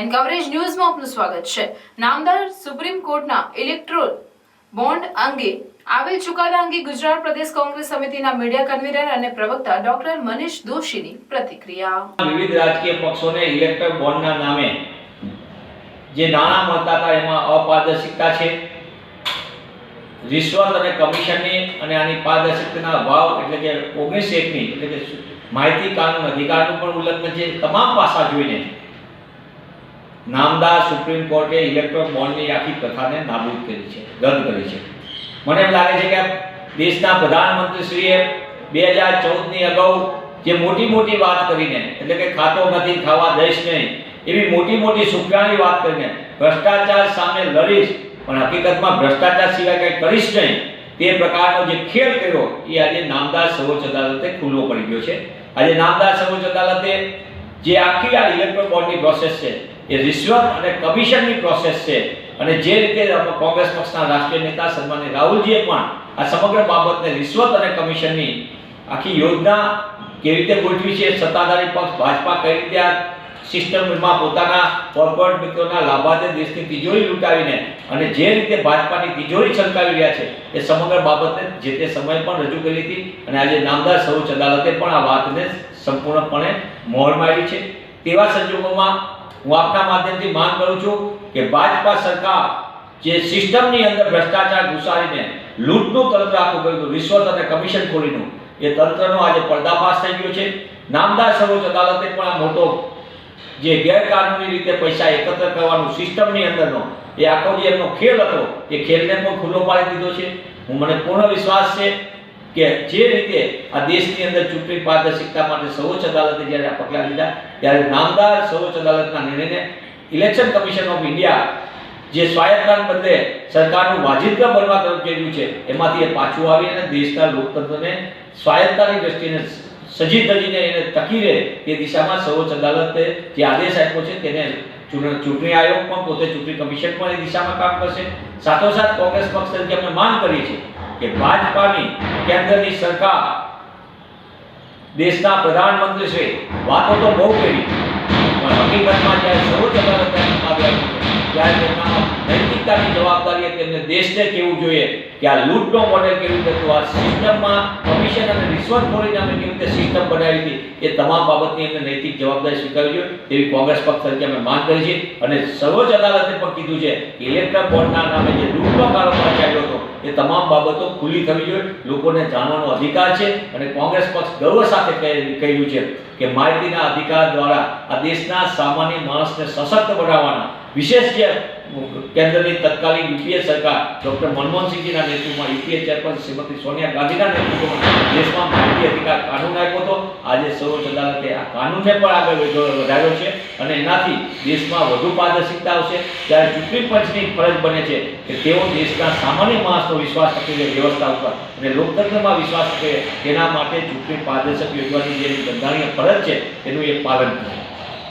And coverage ન્યૂઝમાં આપનું સ્વાગત છે. નામદાર સુપ્રીમ કોર્ટના ઇલેક્ટ્રોલ બોન્ડ અંગે આવેલ ચુકાદા અંગે ગુજરાત પ્રદેશ કોંગ્રેસ સમિતિના મીડિયા કન્વીનર અને પ્રવક્તા ડોક્ટર મનીષ દોશીની પ્રતિક્રિયા. વિવિધ રાજકીય પક્ષોને ઇલેક્ટર બોન્ડના નામે જે નાણાં મળતા હતા એમાં અપારદર્શિકતા છે. રિશ્વત અને કમિશનની અને આની પારદર્શિકતાના અભાવ એટલે કે ઓગણીસ એકની એટલે કે માહિતી કાનૂન અધિકારનું પણ ઉલ્લંઘન છે. તમામ પાસા જોઈને નામદાર સુપ્રીમ કોર્ટે ઇલેક્ટ્રોન બોન્ડની આખી પ્રથાને નાબૂદ કરી છે, રદ કરી છે. મને એમ લાગે છે કે દેશના પ્રધાનમંત્રીશ્રીએ બે હજાર ચૌદની અગાઉ જે મોટી મોટી વાત કરીને, એટલે કે નથી, ખાવા દઈશ નહીં, એવી મોટી મોટી સુફિયાની વાત કરીને ભ્રષ્ટાચાર સામે લડીશ, પણ હકીકતમાં ભ્રષ્ટાચાર સિવાય કંઈ કરીશ નહીં, તે પ્રકારનો જે ખેલ કર્યો, એ આજે નામદાર સર્વોચ્ચ અદાલતે ખુલ્લો પડી ગયો છે. આજે નામદાર સર્વોચ્ચ અદાલતે જે આખી આ ઇલેક્ટ્રોન બોન્ડની પ્રોસેસ છે એ રિશ્વત અને કમિશનની પ્રોસેસ છે. અને જે રીતે કોંગ્રેસ પક્ષના રાષ્ટ્રીય નેતા સન્માની રાહુલજીએ પણ આ સમગ્ર બાબતને રિશ્વત અને કમિશનની આખી યોજના કેવી રીતે ગોઠવી છે, સત્તાધારી પક્ષ, ભાજપા કઈ રીતે આ સિસ્ટમમાં પોતાના કોર્પોરેટ મિત્રોના લાભાર્થે દેશની તિજોરી લૂંટાવીને અને જે રીતે ભાજપાની તિજોરી છલકાવી રહ્યા છે, એ સમગ્ર બાબતને જે તે સમયે પણ રજૂ કરી હતી અને આજે નામદાર સર્વોચ્ચ અદાલતે પણ આ વાતને સંપૂર્ણપણે મોહર મારી છે. તેવા સંજોગોમાં હું આપના માધ્યમથી માંગ કરું છું કે ભાજપા સરકાર જે સિસ્ટમની અંદર ભ્રષ્ટાચાર ઘુસાડીને લૂંટનું તંત્ર આખું કર્યું રિશ્વત અને કમિશન ખોરીનું એ તંત્રનો આજે પર્દાફાશ થઈ ગયો છે. નામદાર સર્વોચ્ચ અદાલતે પણ આ મોટો જે ગેરકાનૂની રીતે પૈસા એકત્ર કરવાનું સિસ્ટમની અંદરનો એ આખો જે એમનો ખેલ હતો, એ ખેલને પણ ખુલ્લો પાડી દીધો છે. હું મને પૂર્ણ વિશ્વાસ છે કે જે રીતે આ દેશની અંદર ચૂંટણી પારદર્શિકતા માટે સર્વોચ્ચ અદાલતે જ્યારે આ પગલાં લીધા, ત્યારે નામદાર સર્વોચ્ચ અદાલતના નિર્ણયને ઇલેક્શન કમિશન ઓફ ઇન્ડિયા જે સ્વાયત્તાને બદલે સરકારનું વાજિંત્ર બનવા તરફ જઈ છે, એમાંથી એ પાછું આવી અને દેશના લોકતંત્રને સ્વાયત્તાની દ્રષ્ટિને સજી ધજીને એને ટકી રહે તે દિશામાં સર્વોચ્ચ અદાલતે જે આદેશ આપ્યો છે તેને ચૂંટણી આયોગ પણ પોતે ચૂંટણી કમિશન પણ એ દિશામાં કામ કરશે. સાથોસાથ કોંગ્રેસ પક્ષ તરીકે અમે માંગ કરી છે કે ભાજપાની કેન્દ્રની સરકાર દેશના પ્રધાનમંત્રી છે, વાતો તો બહુ કરી. પણ હકીકતમાં જ્યારે સર્વોચ્ચ અદાલત આવ્યા ત્યારે તેમના નૈતિકતાની જવાબદારી તેમને દેશને કેવું જોઈએ કે આ લૂંટનો મોડેલ કેવી રીતે આ સિસ્ટમમાં કમિશન અને રિશ્વતખોરીને અમે કેવી રીતે સિસ્ટમ બનાવી હતી, એ તમામ બાબતની એમને નૈતિક જવાબદારી સ્વીકારવી જોઈએ. તેવી કોંગ્રેસ પક્ષ તરીકે અમે માંગ કરી છે. અને સર્વોચ્ચ અદાલતે પણ કીધું છે કે ઇલેક્ટ્રિક બોર્ડના નામે જે લૂંટનો કારોબાર હતો એ તમામ બાબતો ખુલ્લી થવી જોઈએ. લોકોને જાણવાનો અધિકાર છે અને કોંગ્રેસ પક્ષ ગર્વ સાથે કહે- કહ્યું છે કે માહિતીના અધિકાર દ્વારા આ દેશના સામાન્ય માણસને સશક્ત બનાવવાના વિશેષ જે કેન્દ્રની તત્કાલીન યુપીએ સરકાર ડોક્ટર મનમોહનસિંહજીના નેતૃત્વમાં યુપીએ ચેરપર્સન શ્રીમતી સોનિયા ગાંધીના નેતૃત્વમાં દેશમાં માહિતી અધિકાર કાનૂન આપ્યો હતો. આજે સર્વોચ્ચ અદાલતે આ કાનૂનને પણ આગળ વધાર્યો છે અને એનાથી દેશમાં વધુ પારદર્શિકતા આવશે. ત્યારે ચૂંટણી પંચની ફરજ બને છે કે તેઓ દેશના સામાન્ય માણસનો વિશ્વાસ રાખે વ્યવસ્થા ઉપર અને લોકતંત્રમાં વિશ્વાસ રાખે તેના માટે ચૂંટણી પારદર્શક યોજવાની જે બંધારણીય ફરજ છે એનું એ પાલન કરે.